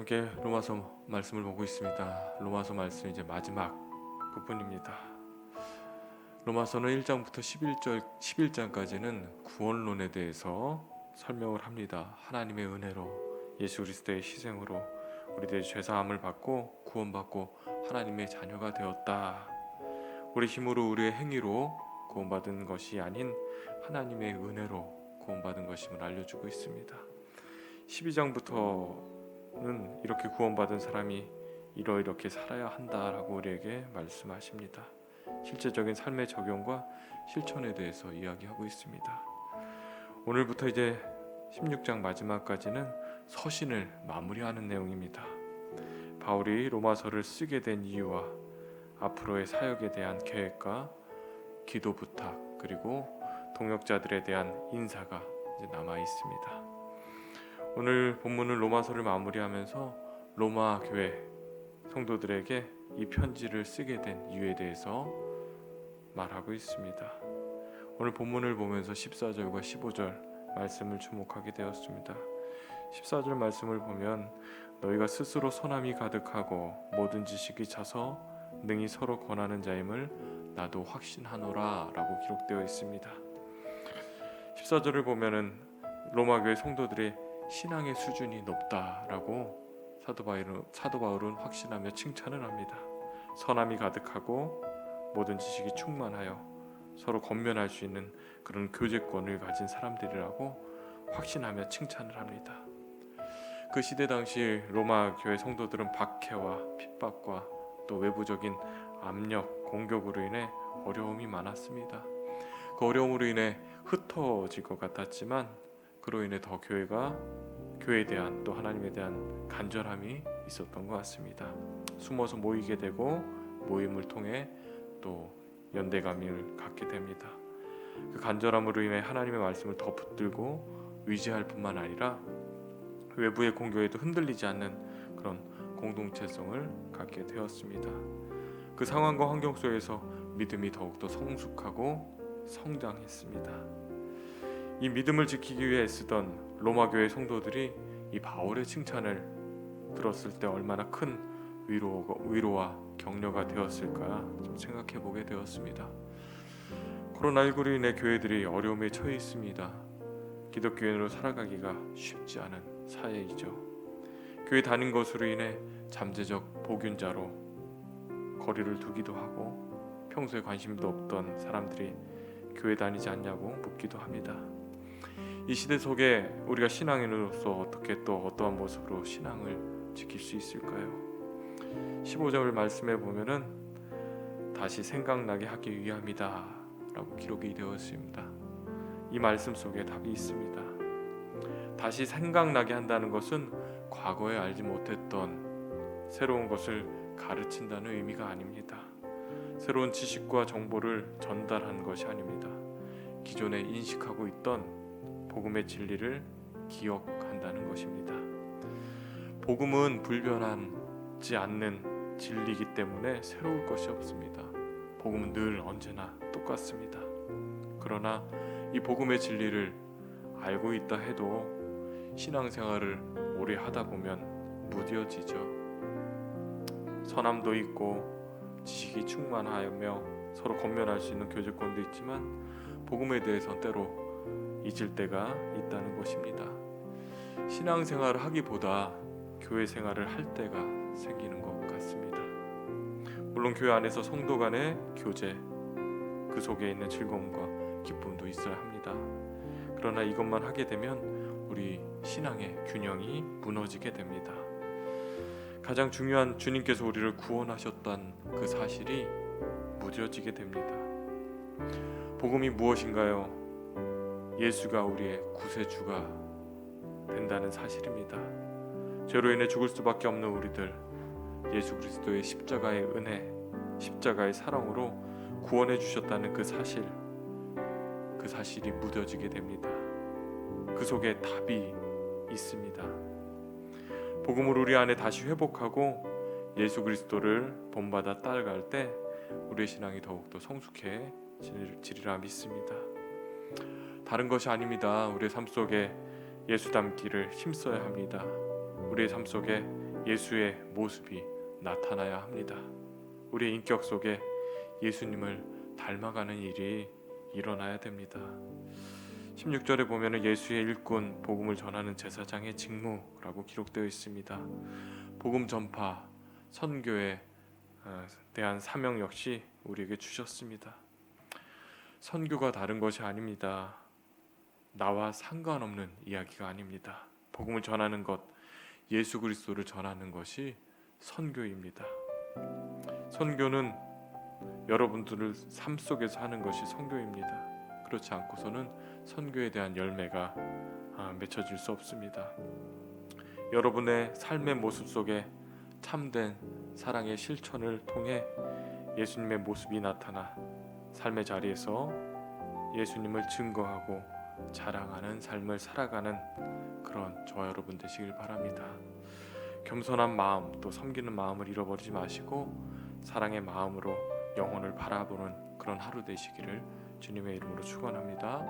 함께 로마서 말씀을 보고 있습니다. 로마서 말씀 이제 마지막 부분입니다. 로마서는 1장부터 11절 11장까지는 구원론에 대해서 설명을 합니다. 하나님의 은혜로 예수 그리스도의 희생으로 우리들의 죄 사함을 받고 구원받고 하나님의 자녀가 되었다. 우리 힘으로 우리의 행위로 구원받은 것이 아닌 하나님의 은혜로 구원받은 것임을 알려주고 있습니다. 12장부터 는 이렇게 구원받은 사람이 이러 이렇게 살아야 한다라고 우리에게 말씀하십니다. 실제적인 삶의 적용과 실천에 대해서 이야기하고 있습니다. 오늘부터 이제 16장 마지막까지는 서신을 마무리하는 내용입니다. 바울이 로마서를 쓰게 된 이유와 앞으로의 사역에 대한 계획과 기도 부탁 그리고 동역자들에 대한 인사가 남아 있습니다. 오늘 본문은 로마서를 마무리하면서 로마 교회 성도들에게 이 편지를 쓰게 된 이유에 대해서 말하고 있습니다. 오늘 본문을 보면서 14절과 15절 말씀을 주목하게 되었습니다. 14절 말씀을 보면 너희가 스스로 선함이 가득하고 모든 지식이 차서 능히 서로 권하는 자임을 나도 확신하노라라고 기록되어 있습니다. 14절을 보면은 로마 교회 성도들의 신앙의 수준이 높다라고 사도 바울은 사도 바울은 확신하며 칭찬을 합니다. 선함이 가득하고 모든 지식이 충만하여 서로 건면할 수 있는 그런 교제권을 가진 사람들이라고 확신하며 칭찬을 합니다. 그 시대 당시 로마 교회 성도들은 박해와 핍박과 또 외부적인 압력, 공격으로 인해 어려움이 많았습니다. 그 어려움으로 인해 흩어질 것 같았지만 그로 인해 더 교회가 교회에 대한 또 하나님에 대한 간절함이 있었던 것 같습니다. 숨어서 모이게 되고 모임을 통해 또 연대감을 갖게 됩니다. 그 간절함으로 인해 하나님의 말씀을 더 붙들고 의지할 뿐만 아니라 외부의 공격에도 흔들리지 않는 그런 공동체성을 갖게 되었습니다. 그 상황과 환경 속에서 믿음이 더욱더 성숙하고 성장했습니다. 이 믿음을 지키기 위해 애쓰던 로마 교회 성도들이 이 바울의 칭찬을 들었을 때 얼마나 큰 위로, 위로 와 격려가 되었을까 좀 생각해 보게 되었습니다. 코로나19로 인해 교회들이 어려움에 처해 있습니다. 기독교인으로 살아가기가 쉽지 않은 사회이죠. 교회 다닌 것으로 인해 잠재적 복균자로 거리를 두기도 하고 평소에 관심도 없던 사람들이 교회 다니지 않냐고 묻기도 합니다. 이 시대 속에 우리가 신앙인으로서 어떻게 또 어떠한 모습으로 신앙을 지킬 수 있을까요? 15절을 말씀해 보면은 다시 생각나게 하기 위함이다라고 기록이 되어 있습니다. 이 말씀 속에 답이 있습니다. 다시 생각나게 한다는 것은 과거에 알지 못했던 새로운 것을 가르친다는 의미가 아닙니다. 새로운 지식과 정보를 전달하는 것이 아닙니다. 기존에 인식하고 있던 복음의 진리를 기억한다는 것입니다. 복음은 불변하지 않는 진리이기 때문에 새로울 것이 없습니다. 복음은 늘 언제나 똑같습니다. 그러나 이 복음의 진리를 알고 있다 해도 신앙생활을 오래 하다 보면 무뎌지죠. 선함도 있고 지식이 충만하며 서로 건면할 수 있는 교제권도 있지만 복음에 대해서 때로 잊을 때가 있다는 것입니다. 신앙생활을 하기보다 교회 생활을 할 때가 생기는 것 같습니다. 물론 교회 안에서 성도 간의 교제 그 속에 있는 즐거움과 기쁨도 있어야 합니다. 그러나 이것만 하게 되면 우리 신앙의 균형이 무너지게 됩니다. 가장 중요한 주님께서 우리를 구원하셨던 그 사실이 무뎌지게 됩니다. 복음이 무엇인가요? 예수가 우리의 구세주가 된다는 사실입니다. 죄로 인해 죽을 수밖에 없는 우리들 예수 그리스도의 십자가의 은혜, 십자가의 사랑으로 구원해 주셨다는 그 사실 그 사실이 무뎌지게 됩니다. 그 속에 답이 있습니다. 복음을 우리 안에 다시 회복하고 예수 그리스도를 본받아 따라갈 때 우리의 신앙이 더욱더 성숙해지리라 믿습니다. 다른 것이 아닙니다. 우리의 삶 속에 예수 닮기를 힘써야 합니다. 우리의 삶 속에 예수의 모습이 나타나야 합니다. 우리의 인격 속에 예수님을 닮아가는 일이 일어나야 됩니다. 16절에 보면은 예수의 일꾼 복음을 전하는 제사장의 직무라고 기록되어 있습니다. 복음 전파, 선교에 어, 대한 사명 역시 우리에게 주셨습니다. 선교가 다른 것이 아닙니다. 나와 상관없는 이야기가 아닙니다. 복음을 전하는 것, 예수 그리스도를 전하는 것이 선교입니다. 선교는 여러분들을 삶 속에서 하는 것이 선교입니다. 그렇지 않고서는 선교에 대한 열매가 아, 맺혀질 수 없습니다. 여러분의 삶의 모습 속에 참된 사랑의 실천을 통해 예수님의 모습이 나타나 삶의 자리에서 예수님을 증거하고 자랑하는 삶을 살아가는 그런 저와 여러분 되시길 바랍니다. 겸손한 마음 또 섬기는 마음을 잃어버리지 마시고 사랑의 마음으로 영혼을 바라보는 그런 하루 되시기를 주님의 이름으로 축원합니다.